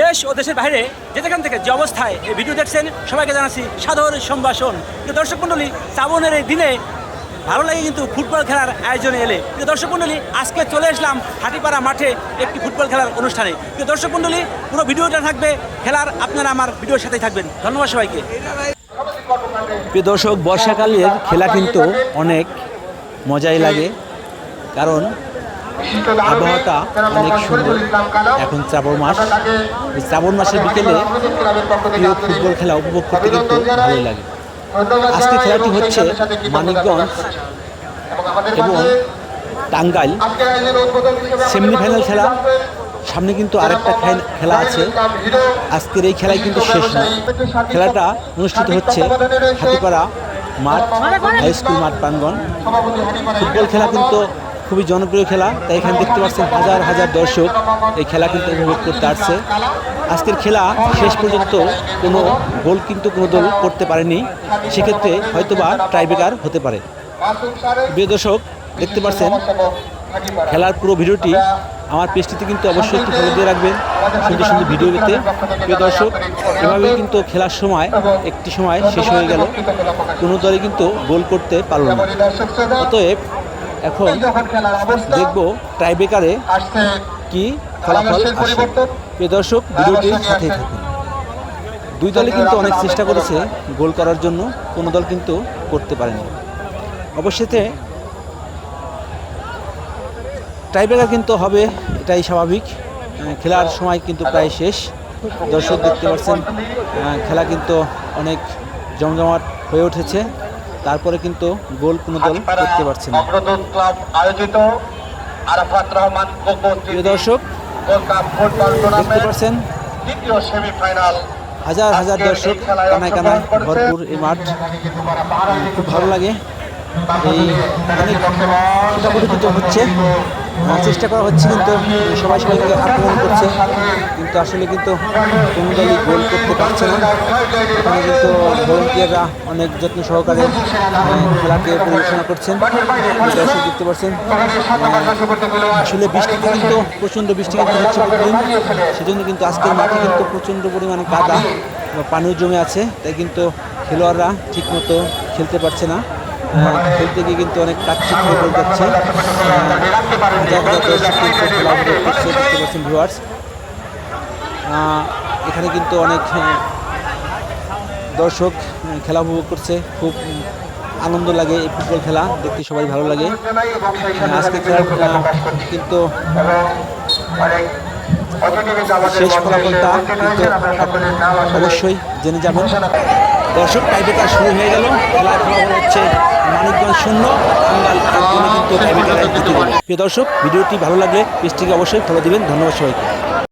দেশ ও দেশের বাইরে যে যেখান থেকে যে অবস্থায় এই ভিডিও দেখছেন, সবাইকে জানাচ্ছি সাদর সম্ভাষণ। দর্শক মণ্ডলী, শ্রাবণের এই দিনে ভালো লাগে কিন্তু ফুটবল খেলার আয়োজনে এলে। দর্শক মণ্ডলী, আজকে চলে আসলাম হাটিপাড়া মাঠে একটি ফুটবল খেলার অনুষ্ঠানে। দর্শক মণ্ডলী, পুরো ভিডিওটা থাকবে খেলার, আপনারা আমার ভিডিওর সাথেই থাকবেন। ধন্যবাদ সবাইকে। প্রিয় দর্শক, বর্ষাকালের খেলা কিন্তু অনেক মজাই লাগে। কারণ আবহাওয়াটা অনেক সুন্দর। এখন শ্রাবণ মাস। এই শ্রাবণ মাসের বিকেলে প্রিয় ফুটবল খেলা উপভোগ করতে কিন্তু ভালোই লাগে। আজকে খেলাটি হচ্ছে মানিকগঞ্জ এবং টাঙ্গাইল। সেমিফাইনাল খেলা। সামনে কিন্তু আরেকটা খেলা আছে। আজকের এই খেলায় কিন্তু শেষ নয় খেলাটা অনুষ্ঠিত হচ্ছে হাতিপাড়া মাঠ, হাই স্কুল মাঠ প্রাঙ্গন ফুটবল খেলা কিন্তু খুবই জনপ্রিয় খেলা, তাই এখানে দেখতে পাচ্ছেন হাজার হাজার দর্শক এই খেলা কিন্তু উপভোগ করতে আসছে। আজকের খেলা শেষ পর্যন্ত কোনো গোল কিন্তু কোনো দল করতে পারেনি, সেক্ষেত্রে হয়তোবা টাইব্রেকার হতে পারে। প্রিয় দর্শক, দেখতে পাচ্ছেন, খেলার পুরো ভিডিওটি আমার পেজটিতে কিন্তু অবশ্যই একটু ফলো দিয়ে রাখবেন, সুন্দর সুন্দর ভিডিও পেতে প্রিয় দর্শক, এভাবেই কিন্তু খেলার সময়, একটি সময় শেষ হয়ে গেল। কোনো দলে কিন্তু গোল করতে পারল না। অতএব এখন দেখব টাইব্রেকারে কি ফলাফল আসে। দর্শক ভিডিওটির সাথেই থাকুন। দুই দলে কিন্তু অনেক চেষ্টা করেছে গোল করার জন্য কোনো দল কিন্তু করতে পারেনি। অবশ্যই টাইব্রেকার কিন্তু হবে এটাই স্বাভাবিক। খেলার সময় কিন্তু প্রায় শেষ। দর্শক দেখতে পাচ্ছেন খেলা কিন্তু অনেক জমজমাট হয়ে উঠেছে। তারপরে কিন্তু গোল কোনো দল করতে পারছে না। ক্লাব আয়োজিত আরাফাত রহমান প্রিয় দর্শক দেখতে পাচ্ছেন দ্বিতীয় সেমিফাইনাল। হাজার হাজার দর্শক কানায় কানায় ভরপুর এই মাঠ। খুব ভালো লাগে। এই অনেক হচ্ছে। চেষ্টা করা হচ্ছে কিন্তু সবাই সবাইকে আক্রমণ করছে। কিন্তু আসলে কিন্তু কোনো দলই গোল করতে পারছে না। এখানে কিন্তু ভলেন্টিয়াররা অনেক যত্ন সহকারে খেলাকে পরিবেশনা করছেন। দর্শক দেখতে পাচ্ছেন আসলে বৃষ্টিতে কিন্তু প্রচণ্ড বৃষ্টি কিন্তু হচ্ছে সেজন্য কিন্তু আজকের মাঠে কিন্তু প্রচণ্ড পরিমাণে কাদা পানিও জমে আছে। তাই কিন্তু খেলোয়াড়রা ঠিকমতো খেলতে পারছে না। খেলতে গিয়ে কিন্তু অনেক কাচ্ছিত হয়ে পড়ে যাচ্ছে এখানে কিন্তু অনেক দর্শক খেলা উপভোগ করছে। খুব আনন্দ লাগে এই ফুটবল খেলা, দেখতে সবাই ভালো লাগে। আজকে খেলার কিন্তু শেষ ফলাফলটা কিন্তু অবশ্যই জেনে যাবেন। দর্শক টাইব্রেকার শুরু হয়ে গেল। খেলার ফলাফল হচ্ছে মানিকগঞ্জ শূন্য প্রিয় দর্শক, ভিডিওটি ভালো লাগলে পেজটিকে অবশ্যই ফলো দিবেন। ধন্যবাদ সবাইকে।